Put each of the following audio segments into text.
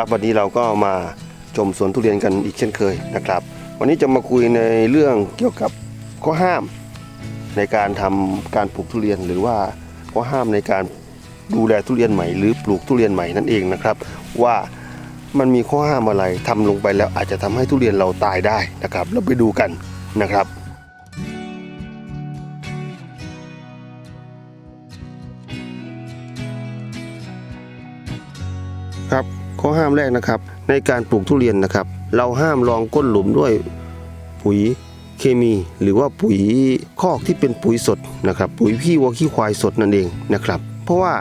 ครับวันนี้เราก็มาชมสวนทุเรียนกันอีกเช่นเคยนะครับ วันนี้จะมาคุยในเรื่องเกี่ยวกับข้อห้ามในการทำการปลูกทุเรียนหรือว่าข้อห้ามในการดูแลทุเรียนใหม่หรือปลูกทุเรียนใหม่นั่นเองนะครับ ว่ามันมีข้อห้ามอะไรทำลงไปแล้วอาจจะทำให้ทุเรียนเราตายได้นะครับ เราไปดูกันนะครับครับ อห้ามแรกนะครับ ในการปลูกทุเรียนนะครับ เราห้ามรองก้นหลุมด้วยปุ๋ยเคมี หรือว่าปุ๋ยคอกที่เป็นปุ๋ยสดนะครับ ปุ๋ยขี้วัวขี้ควายสดนั่นเองนะครับ เพราะว่า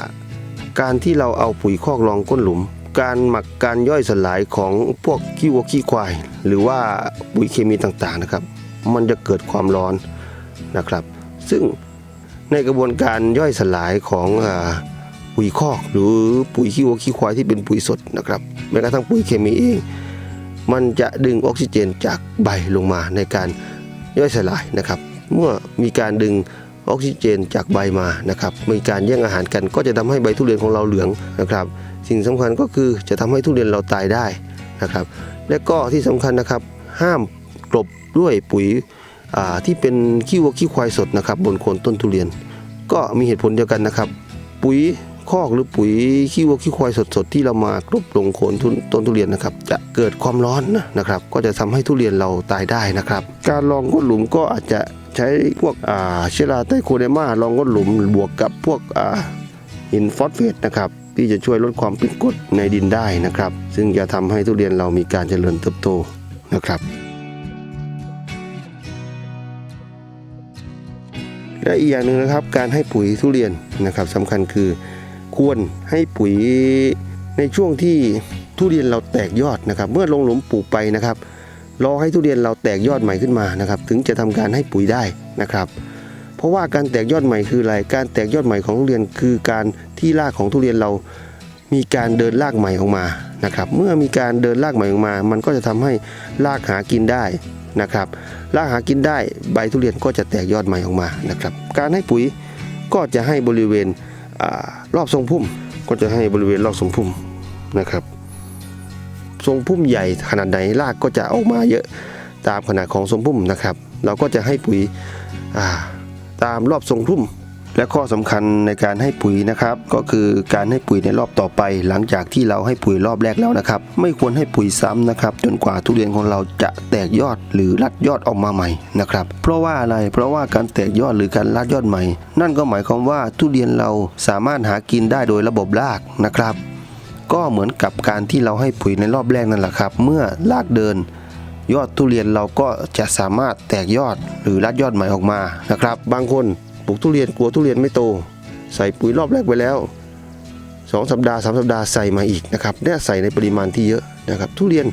การที่เราเอาปุ๋ยคอกรองก้นหลุม การหมักการย่อยสลายของพวกขี้วัวขี้ควาย หรือว่าปุ๋ยเคมีต่างๆนะครับ มันจะเกิดความร้อนนะครับ ซึ่งในกระบวนการย่อยสลายของอ ปุ๋ยคอก หรือปุ๋ยขี้วัวขี้ควายที่เป็นปุ๋ยสดนะครับแม้กระทั่งปุ๋ยเคมีเองมันจะดึงออกซิเจนจากใบลงมาในการย่อยสลายนะครับ เมื่อมีการดึงออกซิเจนจากใบมานะครับมีการแย่งอาหารกันก็จะทำให้ใบทุเรียนของเราเหลืองนะครับ สิ่งสำคัญก็คือจะทำให้ทุเรียนเราตายได้นะครับ และก็ที่สำคัญนะครับ ห้ามกลบด้วยปุ๋ยที่เป็นขี้วัวขี้ควายสดนะครับ บนโคนต้นทุเรียน ก็มีเหตุผลเดียวกันนะครับ ปุ๋ย คอกหรือปุ๋ยขี้วัวขี้ควายสดๆที่เรามากรบลงโคนทุนต้นทุเรียนนะครับ จะเกิดความร้อนนะครับ ก็จะทำให้ทุเรียนเราตายได้นะครับ การลองก้นหลุมก็อาจจะใช้พวกอ่าเชื้อราไตโคเดมาลองก้นหลุมบวกกับพวกอ่าหินฟอสเฟตนะครับที่จะช่วยลดความเป็นกรดในดินได้นะครับ ซึ่งจะทำให้ทุเรียนเรามีการเจริญเติบโตนะครับและอีกอย่างหนึ่งนะครับการให้ปุ๋ยทุเรียนนะครับสำคัญคือ ควรให้ปุ๋ยในช่วงที่ทุเรียนเราแตกยอดนะครับ เมื่อลงหลุมปลูกไปนะครับรอให้ทุเรียนเราแตกยอดใหม่ขึ้นมานะครับ ถึงจะทำการให้ปุ๋ยได้นะครับ เพราะว่าการแตกยอดใหม่คืออะไรการแตกยอดใหม่ของทุเรียนคือการที่รากของทุเรียนเรามีการเดินรากใหม่ออกมานะครับ เมื่อมีการเดินรากใหม่ออกมา มันก็จะทำให้รากหากินได้นะครับรากหากินได้ใบทุเรียนก็จะแตกยอดใหม่ออกมานะครับ การให้ปุ๋ยก็จะให้บริเวณ รอบทรงพุ่มก็จะให้บริเวณรอบทรงพุ่มนะครับ ทรงพุ่มใหญ่ขนาดไหนรากก็จะออกมาเยอะตามขนาดของทรงพุ่มนะครับ เราก็จะให้ปุ๋ยตามรอบทรงพุ่ม และข้อสำคัญในการให้ปุ๋ยนะครับ ก็คือการให้ปุ๋ยในรอบต่อไป หลังจากที่เราให้ปุ๋ยรอบแรกแล้วนะครับ ไม่ควรให้ปุ๋ยซ้ำนะครับ จนกว่าทุเรียนของเราจะแตกยอดหรือรัดยอดออกมาใหม่นะครับ เพราะว่าอะไรเพราะว่าการแตกยอดหรือการรัดยอดใหม่ นั่นก็หมายความว่าทุเรียนเราสามารถหากินได้โดยระบบรากนะครับ ก็เหมือนกับการที่เราให้ปุ๋ยในรอบแรกนั่นแหละครับ เมื่อรากเดินยอดทุเรียนเราก็จะสามารถแตกยอดหรือรัดยอดใหม่ออกมานะครับ บางคน ปลูกทุเรียนกลัวทุเรียนไม่โต ใส่ปุ๋ยรอบแรกไปแล้วสองสัปดาห์สามสัปดาห์ใส่มาอีกนะครับเนี่ยใส่ในปริมาณที่เยอะนะครับ ทุเรียน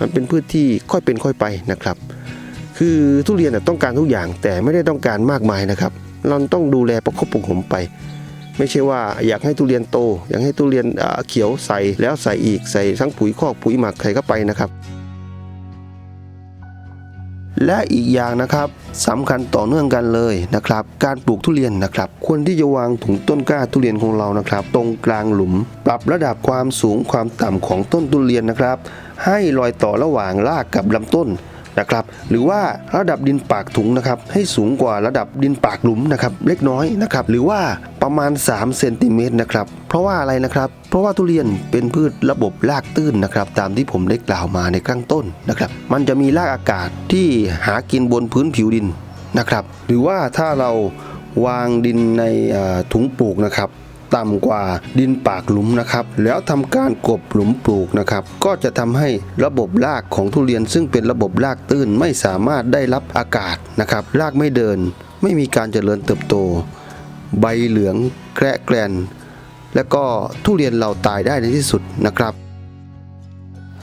มันเป็นพืชที่ค่อยเป็นค่อยไปนะครับ คือทุเรียนต้องการทุกอย่างแต่ไม่ได้ต้องการมากมายนะครับ เราต้องดูแลประคบประหงมไป ไม่ใช่ว่าอยากให้ทุเรียนโต อยากให้ทุเรียนเขียวใส่แล้วใส่อีกใส่ทั้งปุ๋ยคอกปุ๋ยหมักใส่เข้าไปนะครับ และอีกอย่างนะครับสำคัญต่อเนื่องกันเลยนะครับ การปลูกทุเรียนนะครับ ควรที่จะวางถุงต้นกล้าทุเรียนของเรานะครับ ตรงกลางหลุม ปรับระดับความสูงความต่ำของต้นทุเรียนนะครับ ให้รอยต่อระหว่างรากกับลำต้น นะครับ หรือว่าระดับดินปากถุงนะครับให้สูงกว่าระดับดินปากหลุมนะครับเล็กน้อยนะครับหรือว่าประมาณ3เซนติเมตรนะครับเพราะว่าอะไรนะครับ เพราะว่าทุเรียนเป็นพืชระบบรากตื้นนะครับตามที่ผมได้กล่าวมาในข้างต้นนะครับ มันจะมีรากอากาศที่หากินบนพื้นผิวดินนะครับ หรือว่าถ้าเราวางดินในถุงปลูกนะครับ ต่ำกว่าดินปากหลุมนะครับ แล้วทำการกบหลุมปลูกนะครับ ก็จะทำให้ระบบรากของทุเรียนซึ่งเป็นระบบรากตื้นไม่สามารถได้รับอากาศนะครับรากไม่เดิน ไม่มีการเจริญเติบโต ใบเหลืองแกระแกรนและก็ทุเรียนเราตายได้ในที่สุดนะครับ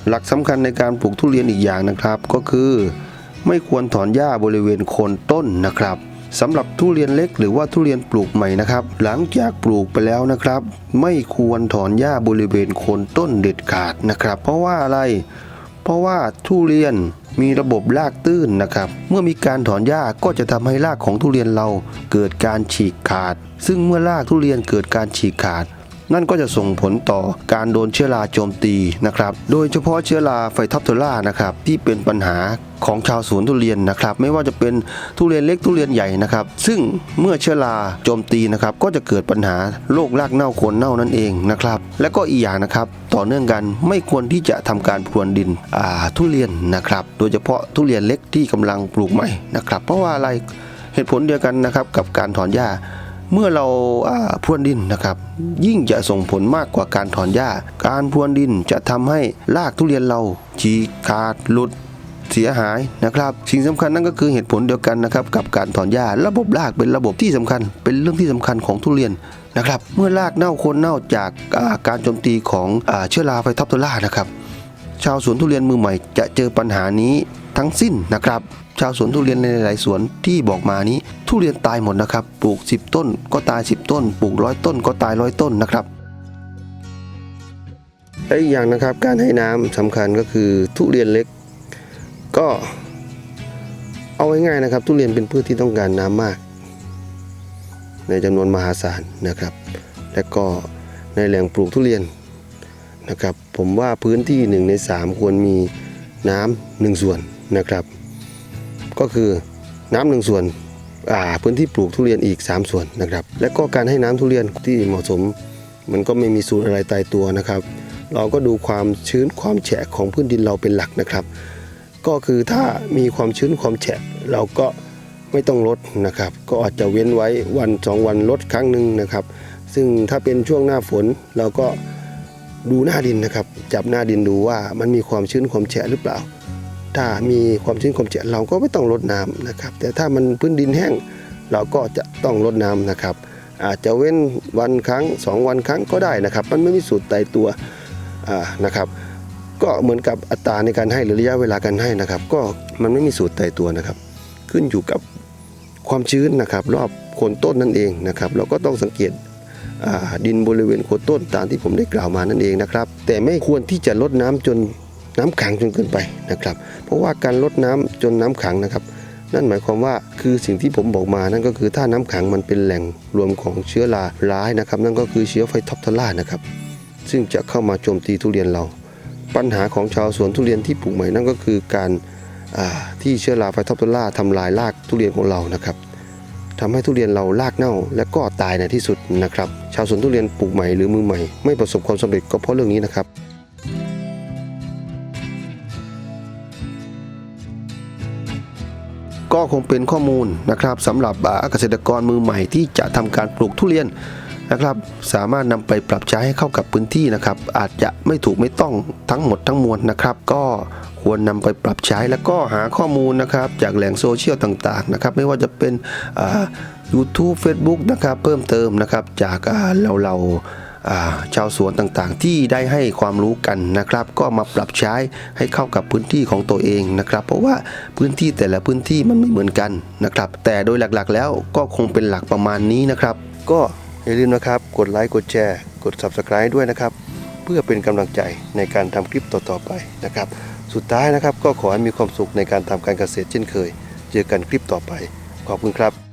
หลักสำคัญในการปลูกทุเรียนอีกอย่างนะครับ ก็คือ ไม่ควรถอนหญ้าบริเวณโคนต้นนะครับ สำหรับทุเรียนเล็กหรือว่าทุเรียนปลูกใหม่นะครับ หลังจากปลูกไปแล้วนะครับ ไม่ควรถอนหญ้าบริเวณโคนต้นเด็ดขาดนะครับ เพราะว่าอะไร เพราะว่าทุเรียนมีระบบรากตื้นนะครับ เมื่อมีการถอนหญ้าก็จะทำให้รากของทุเรียนเราเกิดการฉีกขาด ซึ่งเมื่อรากทุเรียนเกิดการฉีกขาด นั่นก็จะส่งผลต่อการโดนเชื้อราโจมตีนะครับ โดยเฉพาะเชื้อราไฟท็อปเทอร่านะครับที่เป็นปัญหาของชาวสวนทุเรียนนะครับ ไม่ว่าจะเป็นทุเรียนเล็กทุเรียนใหญ่นะครับ ซึ่งเมื่อเชื้อราโจมตีนะครับ ก็จะเกิดปัญหาโรครากเน่าโคนเน่านั่นเองนะครับ และก็อีกอย่างนะครับ ต่อเนื่องกันไม่ควรที่จะทำการพรวนดินอ่าทุเรียนนะครับ โดยเฉพาะทุเรียนเล็กที่กำลังปลูกใหม่นะครับ เพราะว่าอะไรเหตุผลเดียวกันนะครับกับการถอนหญ้า เมื่อเราพรวนดินนะครับ ยิ่งจะส่งผลมากกว่าการถอนหญ้า การพรวนดินจะทำให้รากทุเรียนเราฉีกขาดหลุดเสียหายนะครับสิ่งสำคัญนั่นก็คือเหตุผลเดียวกันนะครับกับการถอนหญ้าระบบรากเป็นระบบที่สำคัญ เป็นเรื่องที่สำคัญของทุเรียนนะครับ เมื่อรากเน่าโคนเน่าจากาการโจมตีของอเชื้อราไฟท็อปโทล่านะครับ ชาวสวนทุเรียนมือใหม่จะเจอปัญหานี้ทั้งสิ้นนะครับ ชาวสวนทุเรียนในหลายสวนที่บอกมานี้ ทุเรียนตายหมดนะครับ ปลูก 10 ต้นก็ตาย 10 ต้น ปลูกร้อยต้นก็ตายร้อยต้นนะครับและอีกอย่างนะครับการให้น้ำสำคัญก็คือทุเรียนเล็ก ก็เอาง่ายๆนะครับ ทุเรียนเป็นพืชที่ต้องการน้ำมาก ในจำนวนมหาศาลนะครับ และก็ในแหล่งปลูกทุเรียนนะครับ ผมว่าพื้นที่1ใน3ควรมีน้ำหนึ่งส่วนนะครับ ก็คือน้ำหนึ่งส่วนอ่าพื้นที่ปลูกทุเรียนอีก 3 ส่วนนะครับ และก็การให้น้ำทุเรียนที่เหมาะสม มันก็ไม่มีสูตรอะไรตายตัวนะครับ เราก็ดูความชื้นความแฉะของพื้นดินเราเป็นหลักนะครับ ก็คือถ้ามีความชื้นความแฉะเราก็ไม่ต้องลดนะครับ ก็อาจจะเว้นไว้วันสองวันลดครั้งหนึ่งนะครับ ซึ่งถ้าเป็นช่วงหน้าฝนเราก็ดูหน้าดินนะครับ จับหน้าดินดูว่ามันมีความชื้นความแฉะหรือเปล่า ถ้ามีความชื้นความแฉะเราก็ไม่ต้องรดน้ำนะครับ แต่ถ้ามันพื้นดินแห้งเราก็จะต้องรดน้ำนะครับ อาจจะเว้นวันครั้งสองวันครั้งก็ได้นะครับ มันไม่มีสูตรตายตัวนะครับ ก็เหมือนกับอัตราในการให้หรือระยะเวลาการให้นะครับ ก็มันไม่มีสูตรตายตัวนะครับ ขึ้นอยู่กับความชื้นนะครับ รอบโคนต้นนั่นเองนะครับ เราก็ต้องสังเกตดินบริเวณโคนต้นตามที่ผมได้กล่าวมานั่นเองนะครับ แต่ไม่ควรที่จะลดน้ำจน น้ำขังจนเกินไปนะครับ เพราะว่าการลดน้ำจนน้ำขังนะครับ นั่นหมายความว่าคือสิ่งที่ผมบอกมานั่นก็คือถ้าน้ำขังมันเป็นแหล่งรวมของเชื้อราร้ายนะครับ นั่นก็คือเชื้อไฟท็อปทล่านะครับ ซึ่งจะเข้ามาโจมตีทุเรียนเรา ปัญหาของชาวสวนทุเรียนที่ปลูกใหม่นั่นก็คือการาที่เชื้อราไฟท็อปทล่าทำลายรากทุเรียนของเรานะครับทำให้ทุเรียนเรารากเน่าและก็ตายในที่สุดนะครับ ชาวสวนทุเรียนปลูกใหม่หรือมือใหม่ ไม่ประสบความสำเร็จก็เพราะเรื่องนี้นะครับ ก็คงเป็นข้อมูลนะครับสำหรับเกษตรกรมือใหม่ที่จะทำการปลูกทุเรียนนะครับ สามารถนำไปปรับใช้ให้เข้ากับพื้นที่นะครับ อาจจะไม่ถูกไม่ต้องทั้งหมดทั้งมวลนะครับ ก็ควรนำไปปรับใช้แล้วก็หาข้อมูลนะครับ จากแหล่งโซเชียลต่างๆนะครับ ไม่ว่าจะเป็นอ่า YouTube Facebook นะครับ เพิ่มเติมนะครับจากอ่าเราเรา ชาวสวนต่างๆ ที่ได้ให้ความรู้กันนะครับ ก็มาปรับใช้ให้เข้ากับพื้นที่ของตัวเองนะครับ เพราะว่าพื้นที่แต่ละพื้นที่มันไม่เหมือนกันนะครับ แต่โดยหลักๆ แล้วก็คงเป็นหลักประมาณนี้นะครับ ก็อย่าลืมนะครับ กดไลค์กดแชร์ กด Subscribe ด้วยนะครับ เพื่อเป็นกำลังใจในการทำคลิปต่อๆไปนะครับ สุดท้ายนะครับก็ขอให้มีความสุขในการทำการเกษตรเช่นเคย เจอกันคลิปต่อไป ขอบคุณครับ